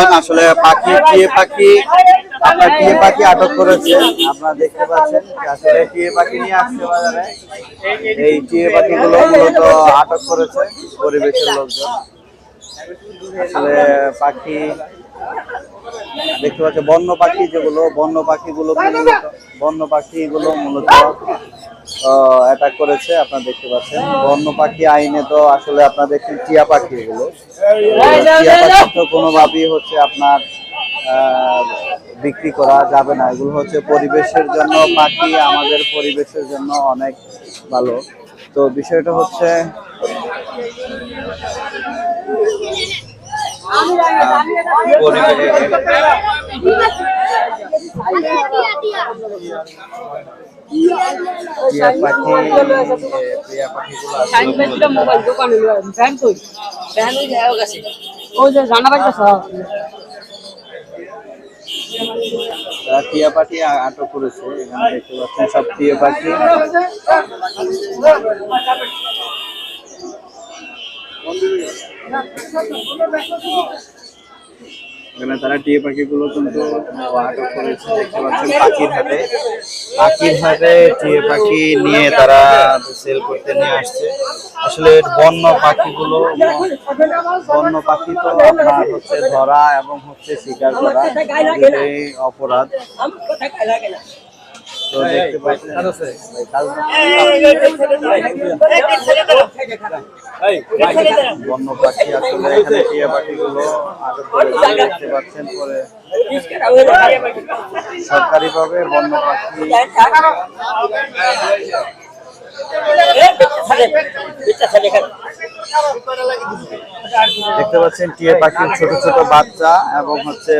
লোকজন আসলে পাখি টিয়ে পাখি আপনার টিয়ে পাখি আটক করেছে। আপনারা দেখতে পাচ্ছেন আসলে টিয়ে পাখি নিয়ে আসছে বাজারে। এই টিয়ে পাখিগুলো মূলত আটক করেছে পরিবেশের লোকজন। আসলে পাখি, দেখতে পাচ্ছি বন্য পাখি যেগুলো, বন্য পাখিগুলো মূলত বন্য পাখিগুলো মূলত অ্যাটাক করেছে আপনারা দেখতে পাচ্ছেন। বন্য পাখি আইনে তো আসলে আপনারা দেখছেন টিয়া পাখি এগুলো। টিয়া পাখি তো কোনোভাবেই হচ্ছে আপনার আহ, বিক্রি করা যাবে না। এগুলো হচ্ছে পরিবেশের জন্য পাখি আমাদের পরিবেশের জন্য অনেক ভালো। তো বিষয়টা হচ্ছে টিয়া পাখি পাখিগুলো মোবাইল দোকানে ব্যাংক কই ব্যাংক ওই যায় ওই যে জানা বাড়িতে সব। তারা টিয়া পাখি আটক করেছে এখানে দেখতে পাচ্ছেন সব টিয়া পাখি। এখানে তারা টিয়া পাখিগুলো কিন্তু আটক করেছে দেখতে পাচ্ছেন পাখির হাটে পাখির হাটে টিয়া পাখি নিয়ে তারা সেল করতে নিয়ে আসছে আসলে বন্য পাখিগুলো বন্য পাখি তো আপনার হচ্ছে ধরা এবং হচ্ছে শিকার করা অপরাধ তো দেখতে পাচ্ছেন বন্য পাখি আসলে এখানে টিয়া পাখিগুলো দেখতে পাচ্ছেন পরে সরকারিভাবে বন্য পাখি দেখতে পাচ্ছেন টিয়া পাখির ছোট ছোট বাচ্চা এবং হচ্ছে